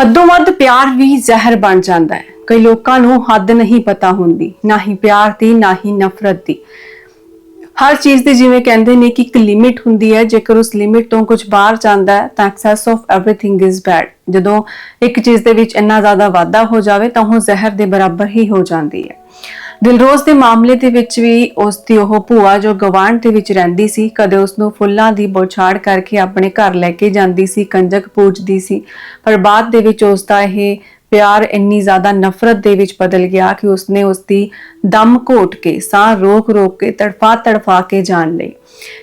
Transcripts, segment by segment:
ਹੱਦੋਂ ਵੱਧ ਪਿਆਰ ਵੀ ਜ਼ਹਿਰ ਬਣ ਜਾਂਦਾ ਹੈ ਕਈ ਲੋਕਾਂ ਨੂੰ ਹੱਦ ਨਹੀਂ ਪਤਾ ਹੁੰਦੀ ਨਾ ਹੀ ਪਿਆਰ ਦੀ ਨਾ ਹੀ ਨਫ਼ਰਤ ਦੀ ਹਰ ਚੀਜ਼ ਦੀ ਜਿਵੇਂ ਕਹਿੰਦੇ ਨੇ ਕਿ ਇੱਕ ਲਿਮਿਟ ਹੁੰਦੀ ਹੈ ਜੇਕਰ ਉਸ ਲਿਮਿਟ ਤੋਂ ਕੁਝ ਬਾਹਰ ਜਾਂਦਾ ਹੈ ਤਾਂ excess of everything is bad ਜਦੋਂ ਇੱਕ ਚੀਜ਼ ਦੇ ਵਿੱਚ ਇੰਨਾ ਜ਼ਿਆਦਾ ਵਾਧਾ ਹੋ ਜਾਵੇ ਤਾਂ ਉਹ ਜ਼ਹਿਰ ਦੇ ਬਰਾਬਰ ਹੀ ਹੋ ਜਾਂਦੀ ਹੈ ਦਿਲਰੋਜ਼ ਦੇ ਮਾਮਲੇ ਦੇ ਵਿੱਚ ਵੀ ਉਸ ਦੀ ਉਹ ਭੂਆ ਜੋ ਗਵਾਂਢ ਦੇ ਵਿੱਚ ਰਹਿੰਦੀ ਸੀ, ਕਦੇ ਉਸ ਨੂੰ ਫੁੱਲਾਂ ਦੀ ਬੌਛਾੜ ਕਰਕੇ ਆਪਣੇ ਘਰ ਲੈ ਕੇ ਜਾਂਦੀ ਸੀ, ਕੰਜਕ ਪੂਜਦੀ ਸੀ। ਪਰ ਬਾਅਦ ਦੇ ਵਿੱਚ ਉਸ ਦਾ ਇਹ ਪਿਆਰ ਇੰਨੀ ਜ਼ਿਆਦਾ ਨਫ਼ਰਤ ਦੇ ਵਿੱਚ ਬਦਲ ਗਿਆ ਕਿ ਉਸਨੇ ਉਸ ਦੀ ਦਮ ਘੋਟ ਕੇ, ਸਾਹ ਰੋਕ ਰੋਕ ਕੇ, ਤੜਫਾ ਤੜਫਾ ਕੇ ਜਾਨ ਲਈ।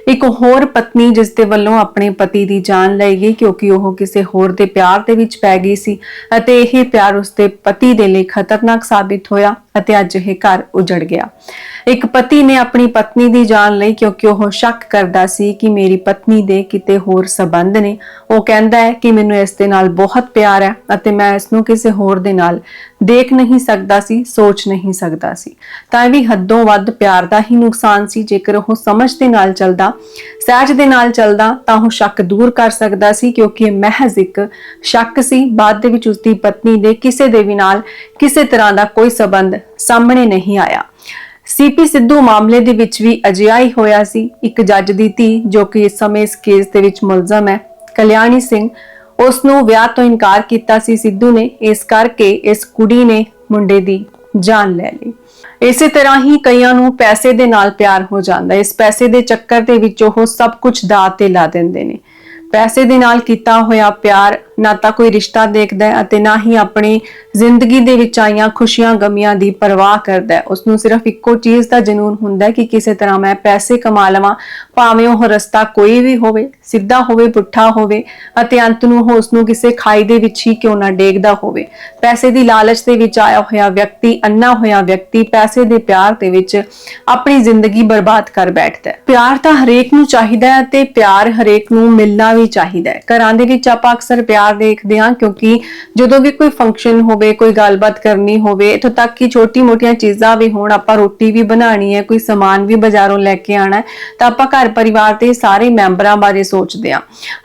ਇੱਕ ਹੋਰ ਪਤਨੀ ਜਿਸ ਦੇ ਵੱਲੋਂ ਆਪਣੇ ਪਤੀ ਦੀ ਜਾਨ ਲਈ ਗਈ ਕਿਉਂਕਿ ਉਹ ਕਿਸੇ ਹੋਰ ਦੇ ਪਿਆਰ ਦੇ ਵਿੱਚ ਪੈ ਗਈ ਸੀ ਅਤੇ ਇਹ ਪਿਆਰ ਉਸਦੇ ਪਤੀ ਦੇ ਲਈ ਖਤਰਨਾਕ ਸਾਬਿਤ ਹੋਇਆ। ਅਤੇ ਅੱਜ ਇਹ ਘਰ ਉਜੜ ਗਿਆ। ਇੱਕ ਪਤੀ ਨੇ ਆਪਣੀ ਪਤਨੀ ਦੀ ਜਾਨ ਲਈ ਕਿਉਂਕਿ ਉਹ ਸ਼ੱਕ ਕਰਦਾ ਸੀ ਕਿ ਮੇਰੀ ਪਤਨੀ ਦੇ ਕਿਤੇ ਹੋਰ ਸਬੰਧ ਨੇ। ਉਹ ਕਹਿੰਦਾ ਹੈ ਕਿ ਮੈਨੂੰ ਇਸ ਦੇ ਨਾਲ ਬਹੁਤ ਪਿਆਰ ਹੈ ਅਤੇ ਮੈਂ ਇਸ ਨੂੰ ਕਿਸੇ ਹੋਰ ਦੇ ਨਾਲ ਦੇਖ ਨਹੀਂ ਸਕਦਾ ਸੀ, ਸੋਚ ਨਹੀਂ ਸਕਦਾ ਸੀ। ਤਾਂ ਇਹ ਵੀ ਹੱਦੋਂ ਵੱਧ ਪਿਆਰ ਦਾ ਹੀ ਨੁਕਸਾਨ ਸੀ। ਜੇਕਰ ਉਹ ਸਮਝ ਦੇ ਨਾਲ ਚੱਲਦਾ, ਸਹਿਜ ਦੇ ਨਾਲ ਚੱਲਦਾ, ਤਾਂ ਉਹ ਸ਼ੱਕ ਦੂਰ ਕਰ ਸਕਦਾ ਸੀ ਕਿਉਂਕਿ ਇਹ ਮਹਿਜ਼ ਇੱਕ ਸ਼ੱਕ ਸੀ। ਬਾਅਦ ਦੇ ਵਿੱਚ ਉਸਦੀ ਪਤਨੀ ਦੇ ਕਿਸੇ ਦੇ ਵੀ ਨਾਲ ਕਿਸੇ ਤਰ੍ਹਾਂ ਦਾ ਕੋਈ ਸਬੰਧ ਸਾਹਮਣੇ ਨਹੀਂ ਆਇਆ। ਸੀਪੀ ਸਿੱਧੂ ਮਾਮਲੇ ਦੇ ਵਿੱਚ ਵੀ ਅਜਿਹਾ ਹੀ ਹੋਇਆ ਸੀ। ਇੱਕ ਜੱਜ ਦੀ ਧੀ, ਜੋ ਕਿ ਇਸ ਸਮੇਂ ਇਸ ਕੇਸ ਦੇ ਵਿੱਚ ਮੁਲਜ਼ਮ ਹੈ, ਕਲਿਆਣੀ ਸਿੰਘ ਉਸ ਨੂੰ ਵਿਆਹ ਤੋਂ ਇਨਕਾਰ ਕੀਤਾ ਸੀ। ਸਿੱਧੂ ਨੇ ਇਸ ਕਰਕੇ ਇਸ ਕੁੜੀ ਨੇ ਮੁੰਡੇ ਦੀ ਜਾਨ ਲੈ ਲਈ। ਇਸੇ ਤਰ੍ਹਾਂ ਹੀ ਕਈਆਂ ਨੂੰ ਪੈਸੇ ਦੇ ਨਾਲ ਪਿਆਰ ਹੋ ਜਾਂਦਾ। ਇਸ ਪੈਸੇ ਦੇ ਚੱਕਰ ਦੇ ਵਿੱਚ ਉਹ ਸਭ ਕੁਝ ਦਾਅ ਤੇ ਲਾ ਦਿੰਦੇ ਨੇ। ਪੈਸੇ ਦੇ ਨਾਲ ਕੀਤਾ ਹੋਇਆ ਪਿਆਰ ਨਾ ਤਾਂ ਕੋਈ ਰਿਸ਼ਤਾ ਦੇਖਦਾ ਹੈ ਅਤੇ ਨਾ ਹੀ ਆਪਣੀ ਜ਼ਿੰਦਗੀ ਦੇ ਵਿੱਚ ਆਈਆਂ ਖੁਸ਼ੀਆਂ ਗਮੀਆਂ ਦੀ ਪਰਵਾਹ ਕਰਦਾ ਹੈ। ਉਸ ਨੂੰ ਸਿਰਫ ਇੱਕੋ ਚੀਜ਼ ਦਾ ਜਨੂਨ ਹੁੰਦਾ ਹੈ ਕਿ ਕਿਸੇ ਤਰ੍ਹਾਂ ਮੈਂ ਪੈਸੇ ਕਮਾ ਲਵਾਂ, ਭਾਵੇਂ ਉਹ ਰਸਤਾ ਕੋਈ ਵੀ ਹੋਵੇ। ਸਿੱਧਾ ਹੋਵੇ, ਪੁੱਠਾ ਹੋਵੇ ਅਤੇ ਅੰਤ ਨੂੰ ਉਸ ਨੂੰ ਕਿਸੇ ਖਾਈ ਦੇ ਵਿੱਚ ਹੀ ਕਿਉਂ ਨਾ ਡੇਗਦਾ ਹੋਵੇ। ਪੈਸੇ ਦੀ ਲਾਲਚ ਦੇ ਵਿੱਚ ਆਇਆ ਹੋਇਆ ਵਿਅਕਤੀ ਅੰਨਾ ਹੋਇਆ ਵਿਅਕਤੀ ਪੈਸੇ ਦੇ ਪਿਆਰ ਦੇ ਵਿੱਚ ਆਪਣੀ ਜ਼ਿੰਦਗੀ ਬਰਬਾਦ ਕਰ ਬੈਠਦਾ ਹੈ। ਪਿਆਰ ਤਾਂ ਹਰੇਕ ਨੂੰ ਚਾਹੀਦਾ ਹੈ ਤੇ ਪਿਆਰ ਹਰੇਕ ਨੂੰ ਮਿਲਣਾ ਵੀ ਚਾਹੀਦਾ ਹੈ। ਘਰਾਂ ਦੇ ਵਿੱਚ ਆਪਾਂ ਅਕਸਰ ਪਿਆਰ ਦੇਖਦੇ ਹਾਂ ਕਿਉਂਕਿ ਜਦੋਂ ਵੀ ਕੋਈ ਫੰਕਸ਼ਨ ਹੋਵੇ, ਕੋਈ ਗੱਲਬਾਤ ਕਰਨੀ ਹੋਵੇ, ਇੱਥੋਂ ਤੱਕ ਕਿ ਛੋਟੀ-ਮੋਟੀਆਂ ਚੀਜ਼ਾਂ ਵੀ ਹੋਣ, ਆਪਾਂ ਰੋਟੀ ਵੀ ਬਣਾਣੀ ਹੈ, ਕੋਈ ਸਮਾਨ ਵੀ ਬਾਜ਼ਾਰੋਂ ਲੈ ਕੇ ਆਣਾ ਤਾਂ ਆਪਾਂ ਘਰ ਪਰਿਵਾਰ ਦੇ ਸਾਰੇ ਮੈਂਬਰਾਂ ਬਾਰੇ ਸੋਚਦੇ ਹਾਂ।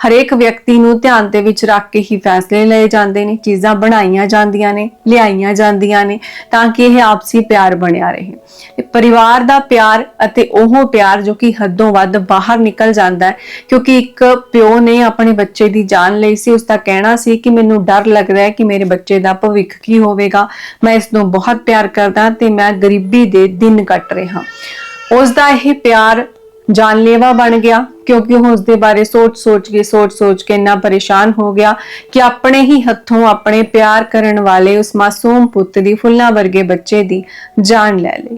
ਹਰੇਕ ਵਿਅਕਤੀ ਨੂੰ ਧਿਆਨ ਦੇ ਵਿੱਚ ਰੱਖ ਕੇ ਹੀ ਫੈਸਲੇ ਲਏ ਜਾਂਦੇ ਨੇ, ਚੀਜ਼ਾਂ ਬਣਾਈਆਂ ਜਾਂਦੀਆਂ ਨੇ, ਲਿਆਈਆਂ ਜਾਂਦੀਆਂ ਨੇ ਤਾਂ ਕਿ ਇਹ ਆਪਸੀ ਪਿਆਰ ਬਣਿਆ ਰਹੇ। ਇਹ ਪਰਿਵਾਰ ਦਾ ਪਿਆਰ ਅਤੇ ਉਹ ਪਿਆਰ ਜੋ ਕਿ ਹੱਦੋਂ ਵੱਧ ਬਾਹਰ ਨਿਕਲ ਜਾਂਦਾ ਹੈ, ਕਿਉਂਕਿ ਇੱਕ ਪਿਓ ਨੇ ਆਪਣੇ ਬੱਚੇ ਦੀ ਜਾਨ ਲਈ ਸੀ, ਉਸ ਦਾ ਕਹਿਣਾ ਸੀ ਕਿ ਮੈਨੂੰ ਡਰ ਲੱਗਦਾ ਹੈ ਕਿ ਮੇਰੇ ਬੱਚੇ ਦਾ ਭਵਿੱਖ ਕੀ ਹੋਵੇਗਾ। ਮੈਂ ਇਸ ਨੂੰ ਬਹੁਤ ਪਿਆਰ ਕਰਦਾ ਤੇ ਮੈਂ ਗਰੀਬੀ ਦੇ ਦਿਨ ਕੱਟ ਰਿਹਾ। ਉਸ ਦਾ ਇਹ ਪਿਆਰ ਜਾਨਲੇਵਾ ਬਣ ਗਿਆ, ਕਿਉਂਕਿ ਉਹ ਉਸ ਦੇ ਬਾਰੇ ਸੋਚ-ਸੋਚ ਕੇ ਸੋਚ-ਸੋਚ ਕੇ ਇੰਨਾ ਪਰੇਸ਼ਾਨ ਹੋ ਗਿਆ ਕਿ ਆਪਣੇ ਹੀ ਹੱਥੋਂ ਆਪਣੇ ਪਿਆਰ ਕਰਨ ਵਾਲੇ ਉਸ ਮਾਸੂਮ ਪੁੱਤ ਦੀ ਫੁੱਲਾਂ ਵਰਗੇ ਬੱਚੇ ਦੀ ਜਾਨ ਲੈ ਲਈ।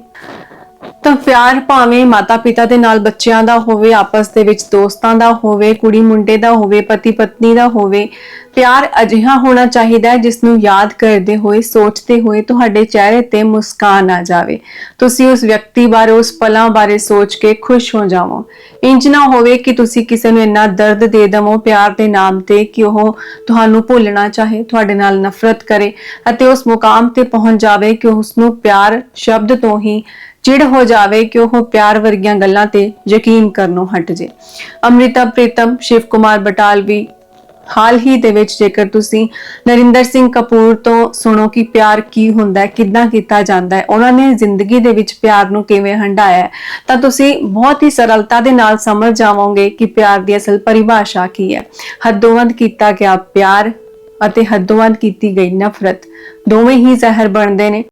ਤਾਂ ਪਿਆਰ ਭਾਵੇਂ ਮਾਤਾ-ਪਿਤਾ ਦੇ ਨਾਲ ਬੱਚਿਆਂ ਦਾ ਹੋਵੇ, ਆਪਸ ਦੇ ਵਿੱਚ ਦੋਸਤਾਂ ਦਾ ਹੋਵੇ ਕੁੜੀ ਮੁੰਡੇ ਦਾ ਹੋਵੇ ਪਤੀ ਪਤਨੀ ਦਾ ਹੋਵੇ, ਪਿਆਰ ਅਜਿਹਾ ਹੋਣਾ ਚਾਹੀਦਾ ਹੈ ਜਿਸ ਨੂੰ ਯਾਦ ਕਰਦੇ ਹੋਏ, ਸੋਚਦੇ ਹੋਏ ਤੁਹਾਡੇ ਚਿਹਰੇ ਤੇ ਮੁਸਕਾਨ ਆ ਜਾਵੇ। ਤੁਸੀਂ ਉਸ ਵਿਅਕਤੀ ਬਾਰੇ, ਉਸ ਪਲਾਂ ਬਾਰੇ ਸੋਚ ਕੇ ਖੁਸ਼ ਹੋ ਜਾਵੋ। ਇੰਜ ਨਾ ਹੋਵੇ ਕਿ ਤੁਸੀਂ ਕਿਸੇ ਨੂੰ ਇੰਨਾ ਦਰਦ ਦੇ ਦਵੋ ਪਿਆਰ ਦੇ ਨਾਮ ਤੇ ਕਿ ਉਹ ਤੁਹਾਨੂੰ ਭੁੱਲਣਾ ਚਾਹੇ, ਤੁਹਾਡੇ ਨਾਲ ਨਫ਼ਰਤ ਕਰੇ ਅਤੇ ਉਸ ਮੁਕਾਮ ਤੇ ਪਹੁੰਚ ਜਾਵੇ ਕਿ ਉਸ ਨੂੰ ਪਿਆਰ ਸ਼ਬਦ ਤੋਂ ਹੀ ਚਿੜ ਹੋ ਜਾਵੇ ਕਿ ਉਹ ਪਿਆਰ ਵਰਗੀਆਂ ਗੱਲਾਂ ਤੇ ਯਕੀਨ ਕਰਨੋਂ ਹਟ ਜੇ। ਅੰਮ੍ਰਿਤਾ, ਪ੍ਰੀਤਮ, ਸ਼ਿਵ ਕੁਮਾਰ ਬਟਾਲਵੀ ਹਾਲ ਹੀ ਦੇ ਵਿੱਚ ਜੇਕਰ ਤੁਸੀਂ ਨਰਿੰਦਰ ਸਿੰਘ ਕਪੂਰ ਤੋਂ ਸੁਣੋ ਕਿ ਪਿਆਰ ਕੀ ਹੁੰਦਾ ਹੈ, ਕਿੱਦਾਂ ਕੀਤਾ ਜਾਂਦਾ ਹੈ, ਉਹਨਾਂ ਨੇ ਜ਼ਿੰਦਗੀ ਦੇ ਵਿੱਚ ਪਿਆਰ ਨੂੰ ਕਿਵੇਂ ਹੰਡਾਇਆ ਤਾਂ ਤੁਸੀਂ ਬਹੁਤ ਹੀ ਸਰਲਤਾ ਦੇ ਨਾਲ ਸਮਝ ਜਾਵੋਗੇ ਕਿ ਪਿਆਰ ਦੀ ਅਸਲ ਪਰਿਭਾਸ਼ਾ ਕੀ ਹੈ। ਹੱਦੋਂ ਵੱਧ ਕੀਤਾ ਗਿਆ ਪਿਆਰ ਅਤੇ ਹੱਦੋਂ ਵੱਧ ਕੀਤੀ ਗਈ ਨਫ਼ਰਤ, ਦੋਵੇਂ ਹੀ ਜ਼ਹਿਰ ਬਣਦੇ ਨੇ।